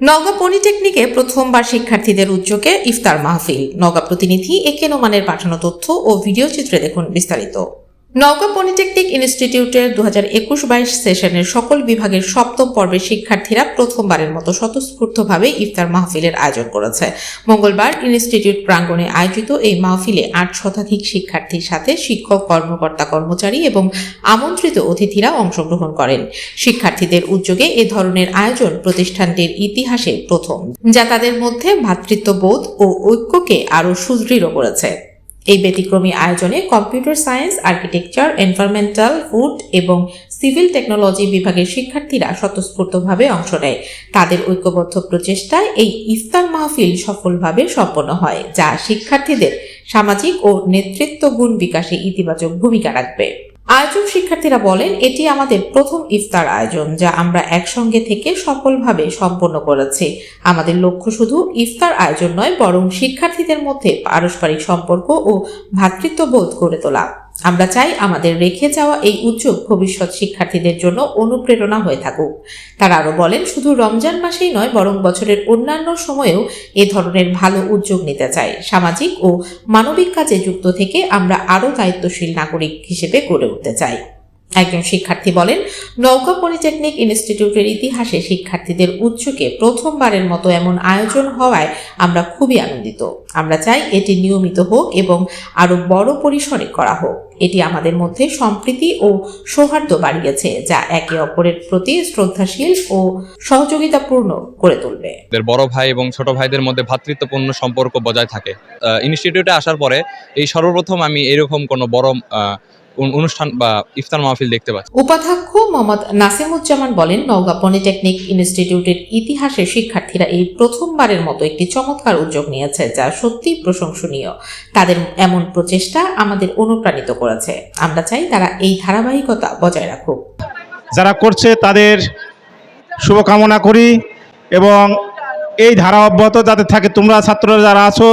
নওগাঁ পলিটেকনিকে প্রথমবার শিক্ষার্থীদের উদ্যোগে ইফতার মাহফিল। নগা প্রতিনিধি একে নোমানের পাঠানো তথ্য ও ভিডিও চিত্রে দেখুন বিস্তারিত। নওগাঁ পলিটেকনিক ইনস্টিটিউটের দু হাজার একুশ বাইশ সেশনের সকল বিভাগের সপ্তম পর্বের শিক্ষার্থীরা প্রথমবারের মতো স্বতঃস্ফূর্তভাবে ইফতার মাহফিলের আয়োজন করেছে। মঙ্গলবার ইনস্টিটিউট প্রাঙ্গণে আয়োজিত এই মাহফিলে আট শতাধিক শিক্ষার্থীর সাথে শিক্ষক, কর্মকর্তা, কর্মচারী এবং আমন্ত্রিত অতিথিরা অংশগ্রহণ করেন। শিক্ষার্থীদের উদ্যোগে এ ধরনের আয়োজন প্রতিষ্ঠানটির ইতিহাসে প্রথম, যা তাদের মধ্যে ভ্রাতৃত্ববোধ ও ঐক্যকে আরও সুদৃঢ় করেছে। এই ব্যতিক্রমী আয়োজনে computer science, architecture, environmental, food এবং সিভিল টেকনোলজি বিভাগের শিক্ষার্থীরা স্বতঃস্ফূর্তভাবে অংশ নেয়। তাদের ঐক্যবদ্ধ প্রচেষ্টায় এই ইফতার মাহফিল সফলভাবে সম্পন্ন হয়, যা শিক্ষার্থীদের সামাজিক ও নেতৃত্ব গুণ বিকাশে ইতিবাচক ভূমিকা রাখবে। আয়োজক শিক্ষার্থীরা বলেন, এটি আমাদের প্রথম ইফতার আয়োজন যা আমরা একসঙ্গে থেকে সফলভাবে সম্পন্ন করেছি। আমাদের লক্ষ্য শুধু ইফতার আয়োজন নয়, বরং শিক্ষার্থীদের মধ্যে পারস্পরিক সম্পর্ক ও ভাতৃত্ববোধ গড়ে তোলা। আমরা চাই আমাদের রেখে যাওয়া এই উদ্যোগ ভবিষ্যৎ শিক্ষার্থীদের জন্য অনুপ্রেরণা হয়ে থাকুক। তারা আরও বলেন, শুধু রমজান মাসেই নয়, বরং বছরের অন্যান্য সময়েও এ ধরনের ভালো উদ্যোগ নিতে চাই। সামাজিক ও মানবিক কাজে যুক্ত থেকে আমরা আরও দায়িত্বশীল নাগরিক হিসেবে গড়ে উঠতে চাই। একজন শিক্ষার্থী বলেন, নৌকা পলিটেকনিক ইনস্টিটিউটের ইতিহাসে শিক্ষার্থীদের উদ্যোগে প্রথমবারের মতো এমন আয়োজন হওয়ায় আমরা খুবই আনন্দিত। আমরা চাই এটি নিয়মিত হোক এবং আরও বড় পরিসরে করা হোক। এটি আমাদের মধ্যে সম্প্রীতি ও সৌহার্দ্য বাড়িয়েছে, যা একে অপরের প্রতি শ্রদ্ধাশীল ও সহযোগিতাপূর্ণ করে তুলবে। বড় ভাই এবং ছোট ভাইদের মধ্যে ভ্রাতৃত্বপূর্ণ সম্পর্ক বজায় থাকে। ইনস্টিটিউটে আসার পরে এই সর্বপ্রথম আমি এরকম কোনো বড় অনুষ্ঠান বা ইফতার মাহফিল দেখতে পাচ্ছি। উপাধ্যক্ষ মোহাম্মদ নাসিমুজ্জামান বলেন নওগাঁ পলিটেকনিক ইনস্টিটিউটের ইতিহাসে শিক্ষার্থীরা এই প্রথমবারের মতো একটি চমৎকার উদ্যোগ নিয়েছে যা সত্যিই প্রশংসনীয়। তাদের এমন প্রচেষ্টা আমাদের অনুপ্রাণিত করেছে। আমরা চাই তারা এই ধারাবাহিকতা বজায় রাখুক। যারা করছে তাদের শুভকামনা করি এবং এই ধারা অব্যাহত যাতে থাকে তোমরা ছাত্ররা যারা আছো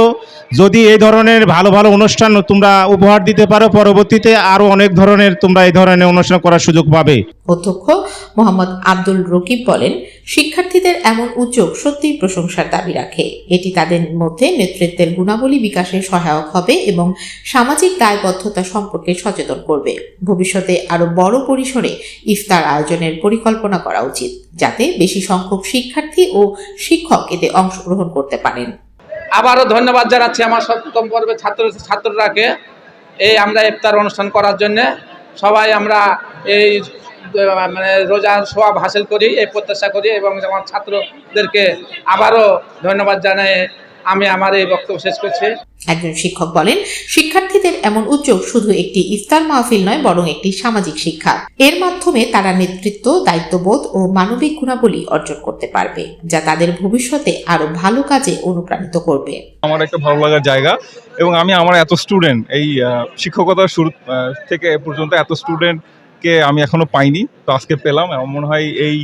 যদি এই ধরনের ভালো ভালো অনুষ্ঠান তোমরা উপহার দিতে পারো, পরবর্তীতে আরও অনেক ধরনের তোমরা এই ধরনের অনুষ্ঠান করার সুযোগ পাবে। অধ্যক্ষ মোহাম্মদ আব্দুল রকিব বলেন, শিক্ষার্থীদের এমন উদ্যোগ সত্যিই প্রশংসার দাবি রাখে। এটি তাদের মধ্যে নেতৃত্বের গুণাবলী বিকাশে সহায়ক হবে এবং সামাজিক দায়বদ্ধতা সম্পর্কে সচেতন করবে। ভবিষ্যতে আরও বড় পরিসরে ইফতার আয়োজনের পরিকল্পনা করা উচিত, যাতে বেশি সংখ্যক শিক্ষার্থী ও শিক্ষক এতে অংশগ্রহণ করতে পারেন। আবারও ধন্যবাদ জানাচ্ছি আমার সপ্তম পর্বে ছাত্র ছাত্ররাকে এই আমরা ইফতার অনুষ্ঠান করার জন্য। সবাই আমরা এই মানে রোজার সোয়াব হাসিল করি, এই প্রত্যাশা করি এবং আমার ছাত্রদেরকে আবারও ধন্যবাদ জানাই। আমি আমার এই বক্তব্য শেষ করছি। একজন শিক্ষক বলেন শিক্ষার্থীদের এমন উদ্যোগ শুধু একটি ইফতার মাহফিল নয় বরং একটি সামাজিক শিক্ষা। এর মাধ্যমে তারা নেতৃত্ব দায়িত্ববোধ ও মানবিক গুণাবলী অর্জন করতে পারবে যা তাদের ভবিষ্যতে আরও ভালো কাজে অনুপ্রাণিত করবে। আমার একটা ভালো লাগার জায়গা এবং আমি আমার এত স্টুডেন্ট এই আহ, শিক্ষকতার শুরু আহ, থেকে পর্যন্ত এত স্টুডেন্টকে আমি এখনও পাইনি তো আজকে পেলাম। আমার মনে হয় এই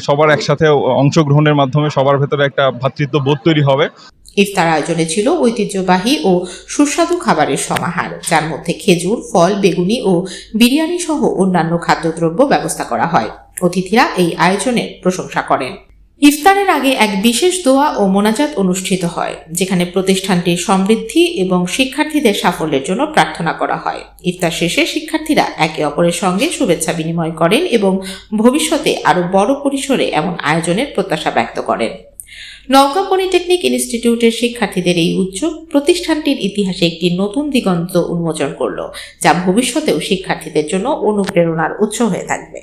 সবার একসাথে অংশগ্রহণের মাধ্যমে সবার ভেতরে একটা ভ্রাতৃত্ব বোধ তৈরি হবে। ইফতার আয়োজনে ছিল ঐতিহ্যবাহী ও সুস্বাদু খাবারের সমাহার, যার মধ্যে খেজুর, ফল, বেগুনি ও বিরিয়ানি সহ অন্যান্য খাদ্যদ্রব্য ব্যবস্থা করা হয়। অতিথিরা এই আয়োজনের প্রশংসা করেন। ইফতারের আগে এক বিশেষ দোয়া ও মোনাজাত অনুষ্ঠিত হয়, যেখানে প্রতিষ্ঠানটির সমৃদ্ধি এবং শিক্ষার্থীদের সাফল্যের জন্য প্রার্থনা করা হয়। ইফতার শেষে শিক্ষার্থীরা একে অপরের সঙ্গে শুভেচ্ছা বিনিময় করেন এবং ভবিষ্যতে আরও বড় পরিসরে এমন আয়োজনের প্রত্যাশা ব্যক্ত করেন। নওগাঁ পলিটেকনিক ইনস্টিটিউটের শিক্ষার্থীদের এই উদ্যোগ প্রতিষ্ঠানটির ইতিহাসে একটি নতুন দিগন্ত উন্মোচন করল, যা ভবিষ্যতেও শিক্ষার্থীদের জন্য অনুপ্রেরণার উৎস হয়ে থাকবে।